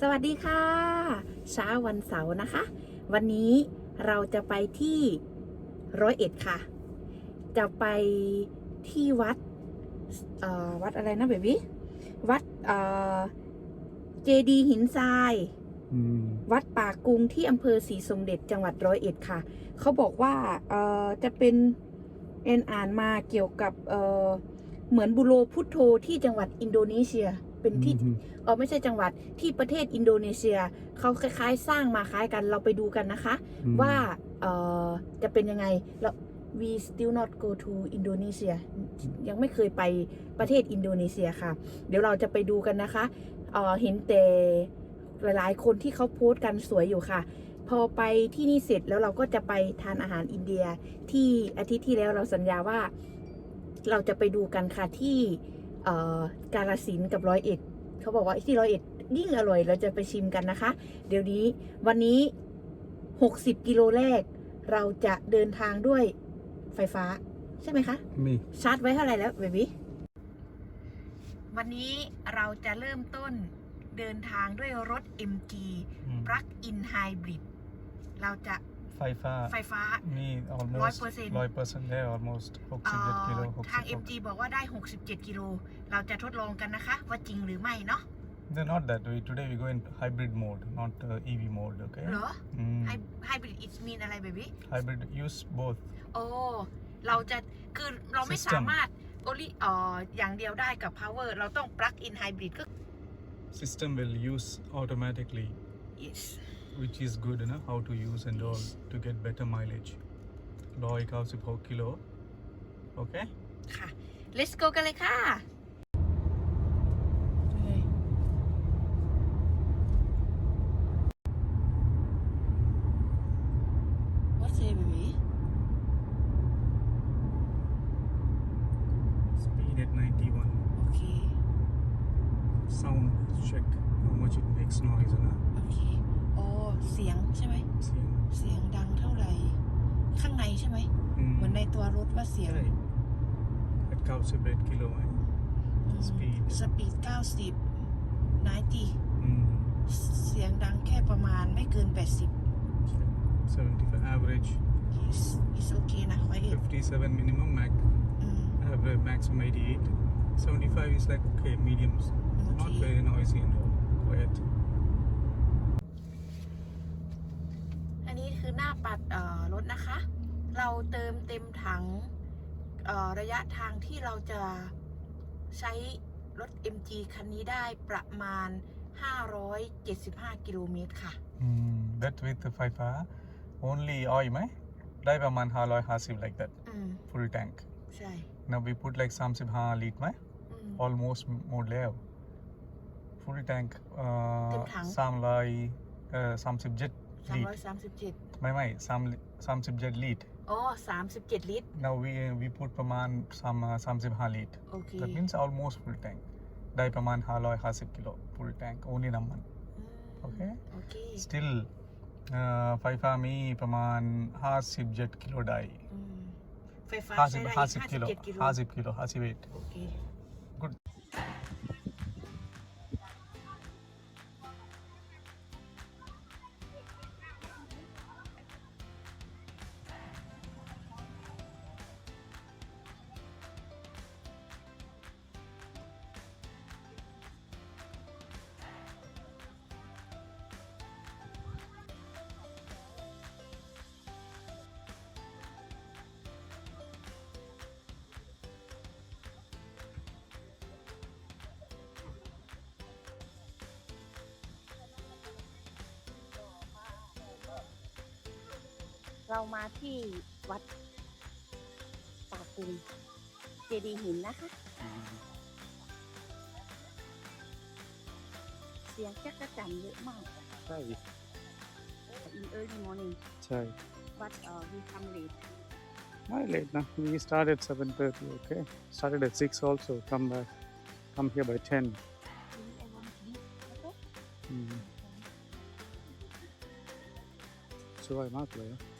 สวัสดีค่ะ เช้าวันเสาร์นะคะ วันนี้เราจะไปที่ร้อยเอ็ดค่ะ จะไปที่วัดเอ่อวัดอะไรนะเบบี้วัดเอ่อเจดีหินทรายอืมวัดป่ากุงที่อำเภอศรีสมเด็จจังหวัดร้อยเอ็ดค่ะ เขาบอกว่าเอ่อจะเป็นเอ็นอ่านมาเกี่ยวกับเอ่อเหมือนบุโรพุทโธที่จังหวัดอินโดนีเซีย เป็นที่อืม เออไม่ใช่จังหวัดที่ประเทศอินโดนีเซียเขาคล้ายๆ สร้างมาคล้ายกันเราไปดูกันนะคะ อืมว่าเอ่อจะเป็นยังไงแล้ว we still not go to Indonesia ยังไม่เคยไปประเทศอินโดนีเซียค่ะ เดี๋ยวเราจะไปดูกันนะคะเอ่อเห็นแต่หลายๆคนที่เขาโพสต์กันสวยอยู่ค่ะ พอไปที่นี่เสร็จแล้วเราก็จะไปทานอาหารอินเดียที่อาทิตย์ที่แล้วเราสัญญาว่า เราจะไปดูกันค่ะที่เอ่อ กาลสินธุ์กับร้อยเอ็ดเขาบอกว่าที่ร้อยเอ็ดยิ่งอร่อย เราจะไปชิมกันนะคะ เดี๋ยวนี้วันนี้ 60 กิโลแรก เราจะเดินทางด้วยไฟฟ้า ใช่ไหมคะมีชาร์จไว้เท่าไหร่แล้วเบบี้วันนี้เราจะเริ่มต้นเดินทางด้วยรถ MG Plug-in Hybrid เราจะ ไฟฟ้า ไฟฟ้า มี almost ร้อยเปอร์เซ็นต์ร้อยเปอร์เซ็นต์ได้ almost หกเอ่สิบเจ็ดกิโลอหกทาง สิบ MG บอกว่าได้ 67 กิโล เราจะทดลองกันนะคะ ว่าจริงหรือไม่เนาะ they're not that way today we go in hybrid mode not uh, EV mode okay เหรออืมไฮบริด it mean อะไรเบบี้ hybrid use both โอ้ เราจะ คือเราไม่ System สามารถ only เอ่ออย่างเดียวได้กับ power เราต้อง plug in hybrid ก็ system will use automatically yes which is good enough how to use and all to get better mileage ร้อยเก้าสิบหกกิโลโอเค ค่ะ let's go กันเลยค่ะ What's it baby speed at 91 okay sound check how much it makes noise นะ โ อเคอ๋อเสียงใช่ไหมเสียงเสียงดังเท่าไหร่ ข้างในใช่ไหมอืมเหมือนในตัวรถว่าเสียงใช่ at 91กิโลเอง speed สปีด90 90อืม เสียงดังแค่ประมาณไม่เกิน80 75 average yes it's okay นะไว้เอ็ด57 minimum max อืม average maximum 88 75 is like okay mediums not โอเค very noisy and all quiet อันนี้คือหน้าปัดเอ่อรถ นะคะ เราเติมเต็มถังเอ่อระยะทางที่เราจะใช้รถ MG คันนี้ได้ประมาณ 575 กิโลเมตรค่ะอืม that with the ไฟฟ้า only oil ไหมได้ประมาณ 550 like that อืม full tank ใช่ now we put like 35ลิตรไหมอืม almost หมดแล้ว full tank เอ่อเต็มถังสามร้อยเอ่อ37ลิตร337ไม่ไม่สามสามสิบเจ็ดลิตรอ๋อ37ลิตร now we we put ประมาณสาม สามสิบห้าลิตรโอเค that means almost full tank ได้ประมาณ550กิโล full tank only น้ำมันอืมโอเคโอเค still เอ่อไฟฟ้ามีประมาณ 57 กิโลได้อืมไฟฟ้าใช้ได้50 50กิโล57กิโล50 กิโล51โอเค เรามาที่วัดป่ากุงเจดีย์หินนะคะ เสียงจักระจันเยอะมาก ใช่ in early morning ใช่ but uh, we come late not late now we start at 7:30 okay started at 6 also come back come here by 10อืมสวยมากเลยโ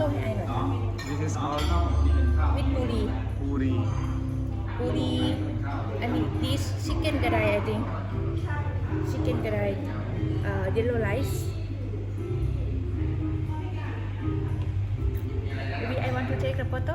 ต้ให้ไอหน่อย This is called วิทบุรี puri. บุรีอันนี้ this chicken กระได I think chicken กระได uh, yellow rice maybe I want to take a photo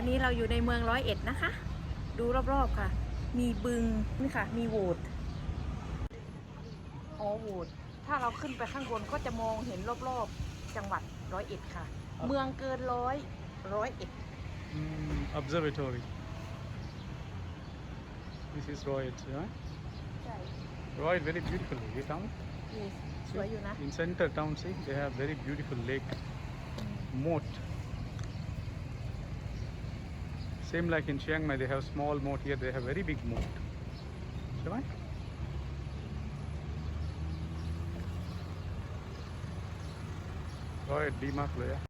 อนนี้เราอยู่ในเมืองร้อยเอ็ดนะคะ ดูรอบๆค่ะ มีบึงนี่ค่ะ มีโหวดอ๋อโหวดถ้าเราขึ้นไปข้างบนก็จะมองเห็นรอบๆจังหวัดร้อยเอ็ดค่ะ เมืองเกินร้อยร้อยเอ็ด Mm, observatory. This is Royd, yeah? ใช่ Royd, very beautiful. You town? นี่สวยอยู่นะ In center town, see, they have very beautiful lake, moat. Same like in Chiang Mai, they have small moat. Here they have very big moat. Shall I? Royd, D-Mark, yeah.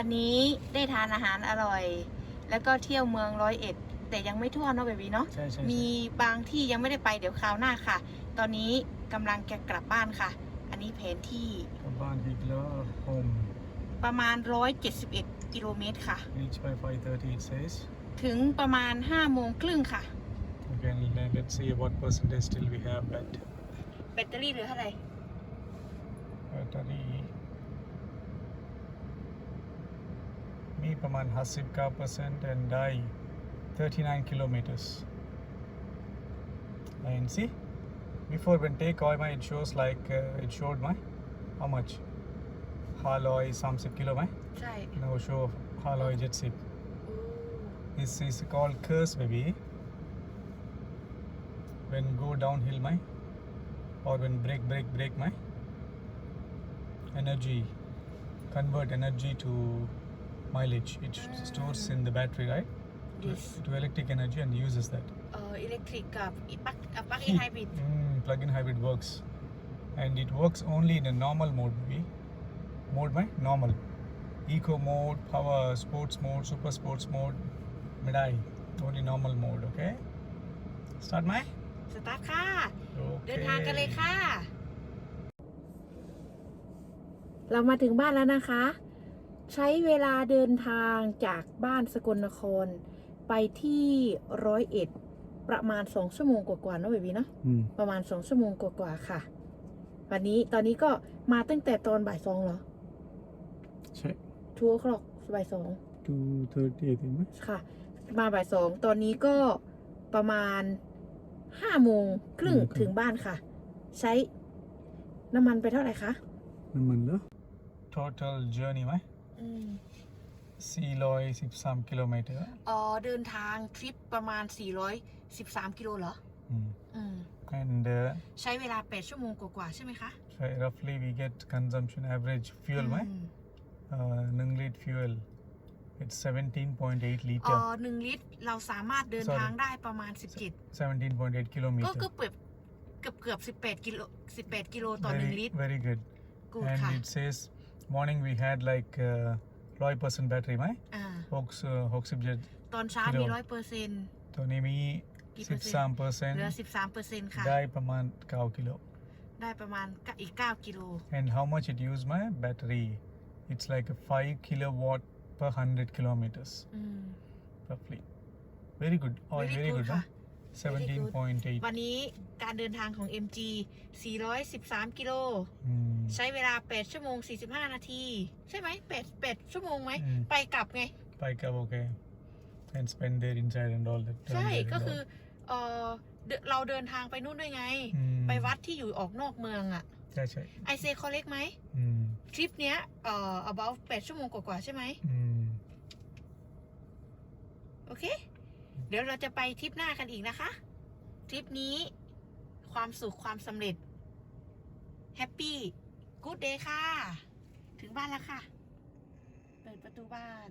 วันนี้ได้ทานอาหารอร่อย แล้วก็เที่ยวเมืองร้อยเอ็ด แต่ยังไม่ทั่วเนาะเบบีเนาะใช่ใช่มีบางที่ยังไม่ได้ไปเดี๋ยวคราวหน้าค่ะ ตอนนี้กำลังจะกลับบ้านค่ะ อันนี้แผนที่ Kaban Higla home. ประมาณ 171 กิโลเมตรค่ะ Reach by 5.30 it says. ถึงประมาณ5โมงครึ่งค่ะ Okay, le- let's see what percentage still we have left. แบตเตอรี่เหลือเท่าไหร่ Battery. มีประม Mipaman Hasib Carpercent and Dai, 39 kilometers. And see, before when take Oima, it shows like uh, it showed my how much? Haloi, Samsip kilo mai? Right. Now show Haloi Jetsip. This is called curse baby. When go downhill my or when break break break my energy convert energy to mileage. It stores in the battery right to, yes to electric energy and uses that. เอ่ออิเล็กทริกกับอีปักกับปลั๊กอินไฮบริด Mm, plug-in hybrid works, and it works only in a normal mode. Baby. Mode my normal, eco mode, power, sports mode, super sports mode, midai. Only normal mode. Okay. Start my. สตาร์ทค่ะ Okay. เดินทางกันเลยค่ะ เรามาถึงบ้านแล้วนะคะ ใช้เวลาเดินทางจากบ้านสกลนคร ไปที่ร้อยเอ็ดประมาณ2ชั่วโมงกว่าๆเนอะเบบีเนาะอืมประมาณ2ชั่วโมงกว่าๆค่ะ วันนี้ตอนนี้ก็มาตั้งแต่ตอนบ่ายสองเหรอใช่ทัวร์คลอกบ่ายสอง2:30 I think ไหมค่ะ มาบ่ายสองตอนนี้ก็ประมาณห้าโมงครึ่งอืมครับถึงบ้านค่ะ ใช้น้ำมันไปเท่าไหร่คะน้ำมันเหรอ total journey ไหมอืม 413 กิโลเมตรอ๋อเดินทางทริปประมาณ 413 กิโลเหรอ อืม อืม and uh, ใช้เวลา 8 ชั่วโมงกว่าๆใช่ไหมคะ so roughly we get consumption average fuel ไหมอืม uh, 1 litre fuel it's 17.8อ๋อ liter หนึ่งลิตร เราสามารถเดิน Sorry ทางได้ประมาณ 17 17.8ก็ kilometer ก็เกือบเกือบเกือบ18 กิโล18 กิโลต่อหนึ่ง very, ลิตร very good กูด and ค่ะ it says morning we had like uh, 100% battery ไหม อ่า 6 uh,67 ตอนเช้า กิ มี โล ร้อยเปอร์เซ็นต์ ตัวนี้มี กี่เปอร์เซ็นต์ 13% เหลือ 13เปอร์เซ็นต์ค่ะ ได้ประมาณ 9 กิโล ได้ประมาณกะอีก 9 กิโล and how much it use my battery it's like a 5 kilowatt per 100 kilometers อืม roughly very good oil Very very good good ค่ะ huh? 17.8 วันนี้การเดินทางของ MG 413 กิโล อืม ใช้เวลา 8 ชั่วโมง 45 นาที ใช่ไหม8 8ชั่วโมงไหม อืม ไปกลับไง ไปกับ okay and spend there inside and all that turn ใช่ there and ก็คือ all. เออเดเราเดินทางไปนู่นด้วยไงอืมไปวัดที่อยู่ออกนอกเมืองอะใช่ใช่ไอเซคอเล็กไหมอืมทริปเนี้ยเอ่อ about 8 ชั่วโมงกว่าๆใช่ไหม อืมโอเค เดี๋ยวเราจะไปทริปหน้ากันอีกนะคะ ทริปนี้ความสุขความสำเร็จ แฮปปี้ กู๊ดเดย์ค่ะ ถึงบ้านแล้วค่ะ เปิดประตูบ้าน